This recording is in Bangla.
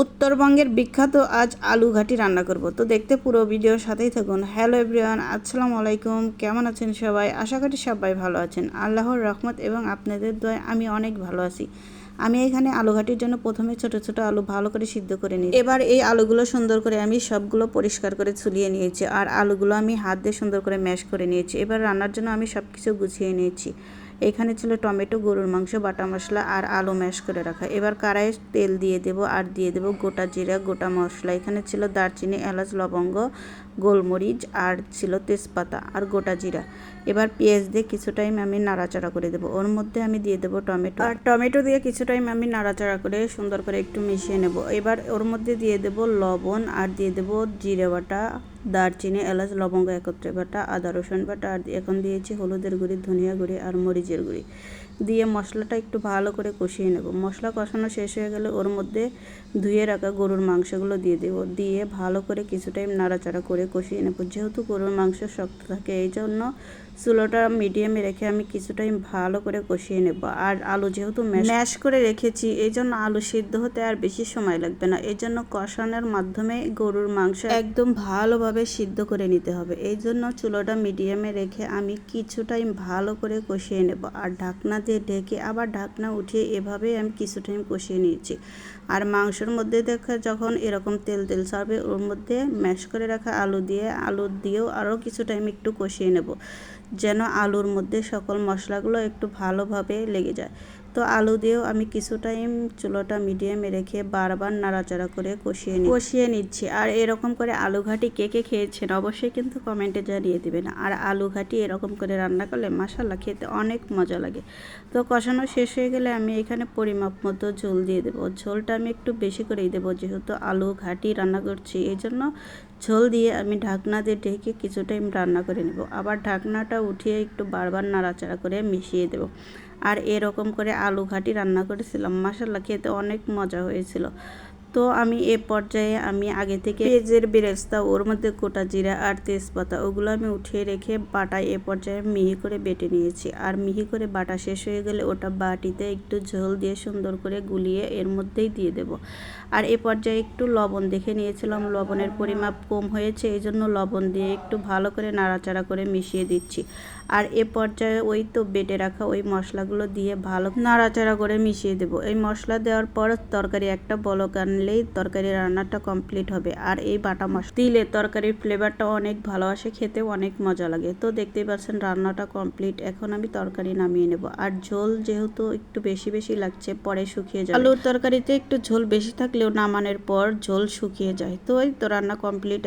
উত্তরবঙ্গের বিখ্যাত আজ আলু ঘাটি রান্না করব। তো দেখতে পুরো ভিডিওর সাথেই থাকুন। হ্যালো এভরিওয়ান আসসালামু আলাইকুম। কেমন আছেন সবাই? আশা করি সবাই ভালো আছেন। আল্লাহর রহমত এবং আপনাদের দয় আমি অনেক ভালো আছি। আমি এখানে আলু ঘাটির জন্য প্রথমে ছোট ছোট আলু ভালো করে সিদ্ধ করে নিই এবার এই আলুগুলো সুন্দর করে আমি সবগুলো পরিষ্কার করে ছুলিয়ে নিয়েছি। আর আলুগুলো আমি হাত দিয়ে সুন্দর করে ম্যাশ করে নিয়েছি। এবার রান্নার জন্য আমি সব কিছু গুছিয়ে নিয়েছি। এখানে ছিল টমেটো, গরুর মাংস, বাটা মশলা আর আলু ম্যাশ করে রাখা। এবার কড়াইয়ে তেল দিয়ে দেব আর দিয়ে দেব গোটা জিরা, গোটা মশলা। এখানে ছিল দারচিনি, এলাচ, লবঙ্গ, গোলমরিচ আর ছিল তেজপাতা আর গোটা জিরা। এবার পেঁয়াজ দিয়ে কিছু টাইম আমি নাড়াচাড়া করে দেবো। ওর মধ্যে আমি দিয়ে দেবো টমেটো। আর টমেটো দিয়ে কিছু টাইম আমি নাড়াচাড়া করে সুন্দর করে একটু মিশিয়ে নেব। এবার ওর মধ্যে দিয়ে দেব লবণ আর দিয়ে দেব জিরে বাটা। দারচিনি, এলাচ, লবঙ্গ একত্রে বাটা, আদা, রসুন বাটা, আর এখন দিয়েছি হলুদের গুঁড়ি, ধনিয়া গুঁড়ি আর মরিচের গুঁড়ি। দিয়ে মশলাটা একটু ভালো করে কষিয়ে নেব। মশলা কষানো শেষ হয়ে গেলে ওর মধ্যে ধুয়ে রাখা গরুর মাংসগুলো দিয়ে দেব। দিয়ে ভালো করে কিছু টাইম নাড়াচাড়া করে কষিয়ে নেব। যেহেতু গরুর মাংস শক্ত থাকে, এই জন্য চুলোটা মিডিয়ামে রেখে আমি কিছু টাইম ভালো করে কষিয়ে নেব। আর আলু যেহেতু ম্যাশ করে রেখেছি, এই জন্য আলু সিদ্ধ হতে আর বেশি সময় লাগবে না। এই জন্য কষানোর মাধ্যমে গরুর মাংস একদম ভালোভাবে সিদ্ধ করে নিতে হবে। এই জন্য চুলোটা মিডিয়ামে রেখে আমি কিছু টাইম ভালো করে কষিয়ে নেব। আর ঢাকনা দিয়ে ঢেকে আবার ঢাকনা উঠিয়ে এভাবে আমি কিছু টাইম কষিয়ে নিয়েছি। আর মাংসের মধ্যে দেখা যখন এরকম তেল তেল ছাড়বে ওর মধ্যে ম্যাশ করে রাখা আলু দিয়ে, আলু দিয়েও আরও কিছু টাইম একটু কষিয়ে নেব। যেন আলুর মধ্যে সকল মশলাগুলো একটু ভালোভাবে লেগে যায়। তো আলু দিয়েও আমি কিছু টাইম চুলোটা মিডিয়ামে রেখে বারবার নাড়াচাড়া করে কষিয়ে নি কষিয়ে নিচ্ছি। আর এরকম করে আলু ঘাটি কে কে খেয়েছেন অবশ্যই কিন্তু কমেন্টে জানিয়ে দেবেন। আর আলু ঘাটি এরকম করে রান্না করলে মশালা খেতে অনেক মজা লাগে। তো কষানো শেষ হয়ে গেলে আমি এখানে পরিমাপ মতো ঝোল দিয়ে দেবো। ঝোলটা আমি একটু বেশি করেই দেবো যেহেতু আলু ঘাটি রান্না করছি। এই জন্য ঝোল দিয়ে আমি ঢাকনা দিয়ে ঢেকে কিছু টাইম রান্না করে নেব। আবার ঢাকনাটা উঠিয়ে একটু বারবার নাড়াচাড়া করে মিশিয়ে দেব। আর এরকম করে আলু ঘাটি রান্না করেছিলাম। মাসাল্লাহ খেতে অনেক মজা হয়েছিল। তো আমি এ পর্যায়ে আমি আগে থেকে পেঁয়াজের বেরেস্তা, ওর মধ্যে গোটা জিরা আর তেজপাতা ওগুলো আমি উঠিয়ে রেখে বাটায় এ পর্যায়ে মিহি করে বেটে নিয়েছি। আর মিহি করে বাটা শেষ হয়ে গেলে ওটা বাটিতে একটু ঝোল দিয়ে সুন্দর করে গুলিয়ে এর মধ্যেই দিয়ে দেব। আর এ পর্যায়ে একটু লবণ দেখে নিয়েছিলাম, লবণের পরিমাপ কম হয়েছে, এই জন্য লবণ দিয়ে একটু ভালো করে নাড়াচাড়া করে মিশিয়ে দিচ্ছি। আর এ পর্যায়ে ওই তো বেটে রাখা ওই মশলাগুলো দিয়ে ভালো নাড়াচাড়া করে মিশিয়ে দেব। এই মশলা দেওয়ার পর তরকারি একটা বলক আনলেই তরকারি রান্নাটা কমপ্লিট হবে। আর এই বাটা মশলা দিলে তরকারির ফ্লেভারটা অনেক ভালো আসে খেতে অনেক মজা লাগে। তো দেখতেই পাচ্ছেন রান্নাটা কমপ্লিট এখন আমি তরকারি নামিয়ে নেব। আর ঝোল যেহেতু একটু বেশি বেশি লাগছে, পরে শুকিয়ে যায় আলুর তরকারিতে একটু ঝোল বেশি থাকলেও নামানোর পর ঝোল শুকিয়ে যায়। তো এই তো রান্না কমপ্লিট